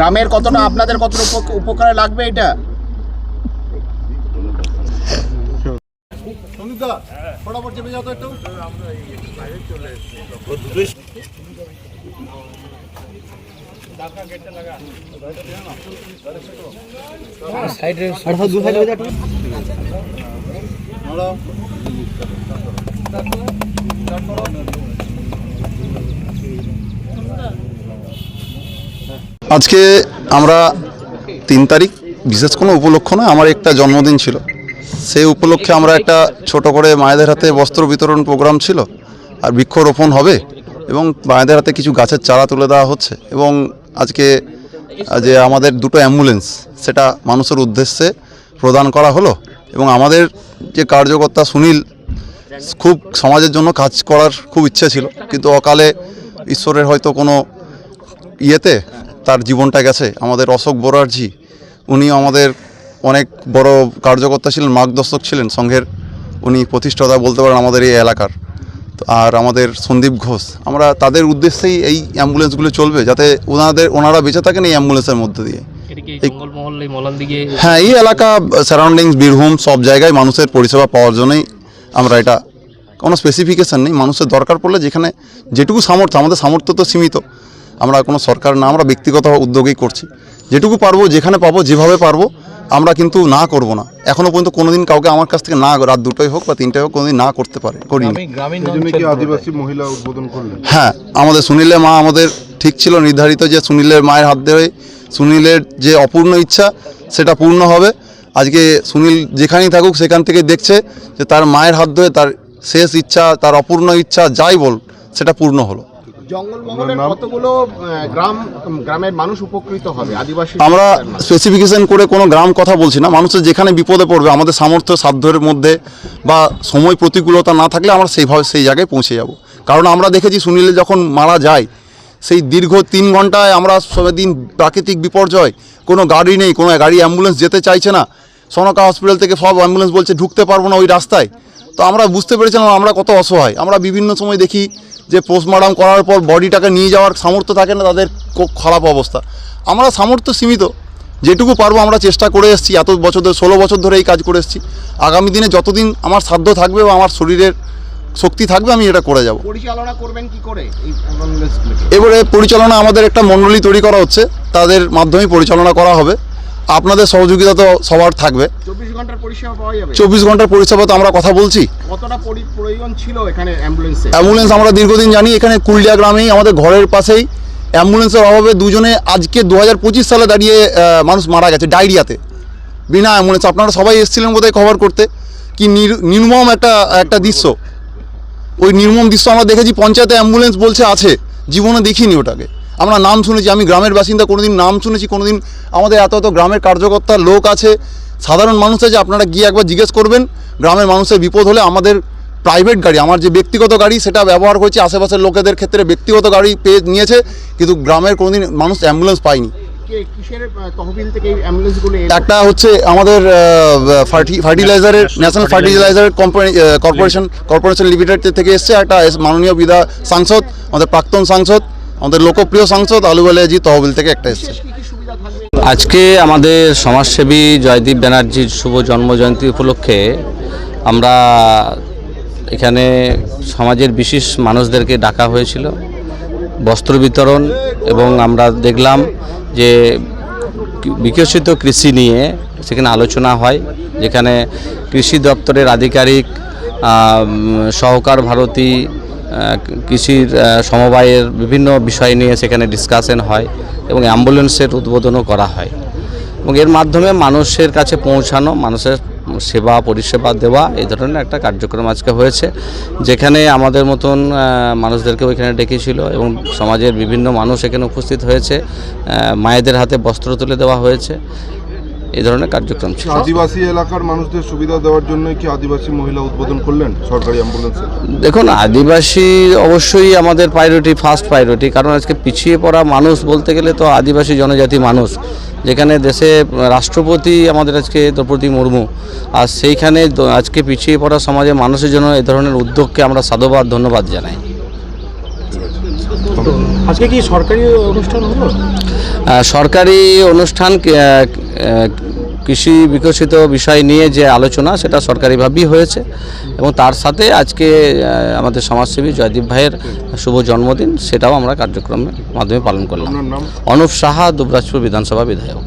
গ্রামের কতটা আপনাদের কতটা উপ- উপকারে লাগবে এটা? আজকে আমরা তিন তারিখ, বিশেষ কোনো উপলক্ষ নয়, আমার একটা জন্মদিন ছিল। সেই উপলক্ষে আমরা একটা ছোট করে মায়েদের হাতে বস্ত্র বিতরণ প্রোগ্রাম ছিল, আর বৃক্ষরোপণ হবে এবং মায়েদের হাতে কিছু গাছের চারা তুলে দেওয়া হচ্ছে এবং আজকে, যে আমাদের দুটো অ্যাম্বুলেন্স, সেটা মানুষের উদ্দেশ্যে প্রদান করা হলো এবং আমাদের যে কার্যকর্তা সুনীল, খুব সমাজের জন্য কাজ করার খুব ইচ্ছে ছিল, কিন্তু অকালে ঈশ্বরের হয়তো কোনো ইয়েতে তার জীবনটা গেছে। আমাদের অশোক বোরারজি উনিও আমাদের অনেক বড় কার্যকর্তা ছিলেন মার্গদর্শক ছিলেন সংঘের। উনি প্রতিষ্ঠাতা বলতে পারেন আমাদের এই এলাকার। আর আমাদের সন্দীপ ঘোষ। আমরা তাদের উদ্দেশ্যেই এই অ্যাম্বুলেন্সগুলো চলবে যাতে ওনাদের ওনারা বেঁচে থাকেন এই অ্যাম্বুলেন্সের মধ্যে দিয়ে। হ্যাঁ এই এলাকা সারাউন্ডিংস বীরভূম সব জায়গায় মানুষের পরিষেবা পাওয়ার জন্যই আমরা এটা কোনো স্পেসিফিকেশান নেই। মানুষের দরকার পড়লে যেখানে যেটুকু সামর্থ্য আমাদের সামর্থ্য তো সীমিত। আমরা কোনো সরকার না আমরা ব্যক্তিগত উদ্যোগেই করছি। যেটুকু পারব যেখানে পাবো যেভাবে পারব আমরা কিন্তু না করব না। এখনও পর্যন্ত কোনোদিন কাউকে আমার কাছ থেকে না রাত দুটোই হোক বা তিনটাই হোক কোনোদিন না করতে পারে করিনি। আদিবাসী মহিলা উদ্বোধন করলেন? হ্যাঁ আমাদের সুনীলের মা আমাদের ঠিক ছিল নির্ধারিত যে সুনীলের মায়ের হাত ধরে সুনীলের যে অপূর্ণ ইচ্ছা সেটা পূর্ণ হবে। আজকে সুনীল যেখানেই থাকুক সেখান থেকে দেখছে যে তার মায়ের হাত ধরে তার শেষ ইচ্ছা তার অপূর্ণ ইচ্ছা যাই বল সেটা পূর্ণ হলো। জঙ্গলমহলের কতগুলো গ্রাম গ্রামের মানুষ উপকৃত হবে? আদিবাসী আমরা স্পেসিফিকেশন করে কোনো গ্রাম কথা বলছি না। মানুষের যেখানে বিপদে পড়বে আমাদের সামর্থ্য সাধ্যের মধ্যে বা সময় প্রতিকূলতা না থাকলে আমরা সেইভাবে সেই জায়গায় পৌঁছে যাব। কারণ আমরা দেখেছি সুনীলে যখন মারা যায় সেই দীর্ঘ তিন ঘন্টায় আমরা দিন প্রাকৃতিক বিপর্যয় কোনো গাড়ি নেই কোনো গাড়ি অ্যাম্বুলেন্স যেতে চাইছে না। সনকা হসপিটাল থেকে সব অ্যাম্বুলেন্স বলছে ঢুকতে পারব না ওই রাস্তায়। তো আমরা বুঝতে পেরেছিলাম আমরা কত অসহায়। আমরা বিভিন্ন সময় দেখি যে পোস্টমর্টম করার পর বডিটাকে নিয়ে যাওয়ার সামর্থ্য থাকে না তাদের খুব খারাপ অবস্থা। আমরা সামর্থ্য সীমিত যেটুকু পারব আমরা চেষ্টা করে এসেছি এত বছর ধরে ষোলো বছর ধরে এই কাজ করে এসেছি। আগামী দিনে যতদিন আমার সাধ্য থাকবে বা আমার শরীরের শক্তি থাকবে আমি এটা করে যাব। পরিচালনা করবেন কি করে এবারে পরিচালনা আমাদের একটা মণ্ডলী তৈরি করা হচ্ছে তাদের মাধ্যমেই পরিচালনা করা হবে। আপনাদের সহযোগিতা তো সবার থাকবে। চব্বিশ ঘণ্টার পরিষেবা পাওয়া যাবে? চব্বিশ ঘণ্টার পরিষেবা তো আমরা কথা বলছি। কতটা প্রয়োজন ছিল এখানে অ্যাম্বুলেন্সে? অ্যাম্বুলেন্স আমরা দীর্ঘদিন জানি এখানে কুলডিয়া গ্রামেই আমাদের ঘরের পাশেই অ্যাম্বুলেন্সের অভাবে দুজনে আজকে দু হাজার পঁচিশ সালে দাঁড়িয়ে মানুষ মারা গেছে ডায়রিয়াতে। বিনা অ্যাম্বুলেন্স। আপনারা সবাই এসেছিলেন বোধহয় খবর করতে কি নির- নির্মম একটা একটা দৃশ্য। ওই নির্মম দৃশ্য আমরা দেখেছি পঞ্চায়েতে অ্যাম্বুলেন্স বলছে আছে জীবনে দেখিনি ওটাকে। আমরা নাম শুনেছি আমি গ্রামের বাসিন্দা কোনোদিন নাম শুনেছি কোনোদিন আমাদের এত এত গ্রামের কার্যকর্তা লোক আছে সাধারণ মানুষ আছে আপনারা গিয়ে একবার জিজ্ঞেস করবেন গ্রামের মানুষের বিপদ হলে আমাদের প্রাইভেট গাড়ি আমার যে ব্যক্তিগত গাড়ি সেটা ব্যবহার করেছি আশেপাশের লোকেদের ক্ষেত্রে ব্যক্তিগত গাড়ি পেয়ে নিয়েছে কিন্তু গ্রামের কোনোদিন মানুষ অ্যাম্বুলেন্স পায়নি? একটা হচ্ছে আমাদের ফার্টিলাইজারের national fertiliser company corporation corporation limited থেকে এসছে একটা মাননীয় বিধা সাংসদ আমাদের প্রাক্তন সাংসদ। আমাদের লোকপ্রিয় সাংসদ আলুবালাজি তহবিল থেকে একটা এসছে। আজকে আমাদের সমাজসেবী জয়দীপ ব্যানার্জির শুভ জন্মজয়ন্তী উপলক্ষে আমরা এখানে সমাজের বিশেষ মানুষদেরকে ডাকা হয়েছিল। বস্ত্র বিতরণ এবং আমরা দেখলাম যে বিকশিত কৃষি নিয়ে সেখানে আলোচনা হয়, যেখানে কৃষি দপ্তরের আধিকারিক সহকার ভারতী কৃষির সমবায়ের বিভিন্ন বিষয় নিয়ে সেখানে ডিসকাশন হয় এবং অ্যাম্বুলেন্সের উদ্বোধনও করা হয়। এবং এর মাধ্যমে মানুষের কাছে পৌঁছানো, মানুষের সেবা, পরিষেবা দেওয়া এই ধরনের একটা কার্যক্রম আজকে হয়েছে। যেখানে আমাদের মতন মানুষদেরকেও এখানে ডেকেছিল এবং সমাজের বিভিন্ন মানুষ এখানে উপস্থিত হয়েছে। মায়েদের হাতে বস্ত্র তুলে দেওয়া হয়েছে। এই ধরনের কার্যক্রম ছিল। আদিবাসী এলাকার মানুষদের সুবিধা দেওয়ার জন্য কি আদিবাসী মহিলা উদ্বোধন করলেন সরকারি অ্যাম্বুলেন্সে? দেখুন আদিবাসী অবশ্যই আমাদের প্রায়োরিটি ফার্স্ট প্রায়োরিটি কারণ আজকে পিছিয়ে পড়া মানুষ বলতে গেলে তো আদিবাসী জনজাতি মানুষ যেখানে দেশে রাষ্ট্রপতি আমাদের আজকে দ্রৌপদী মুর্মু আর সেইখানে আজকে পিছিয়ে পড়া সমাজের মানুষের জন্য এ ধরনের উদ্যোগকে আমরা সাধুবাদ ধন্যবাদ জানাই। আজকে কি সরকারি অনুষ্ঠান হলো? সরকারি অনুষ্ঠান কৃষি বিকশিত বিষয় নিয়ে যে আলোচনা সেটা সরকারিভাবেই হয়েছে এবং তার সাথে আজকে আমাদের সমাজসেবী জয়দীপ ভাইয়ের শুভ জন্মদিন সেটাও আমরা কার্যক্রমের মাধ্যমে পালন করলাম। অনুপ সাহা দুবরাজপুর বিধানসভা বিধায়ক।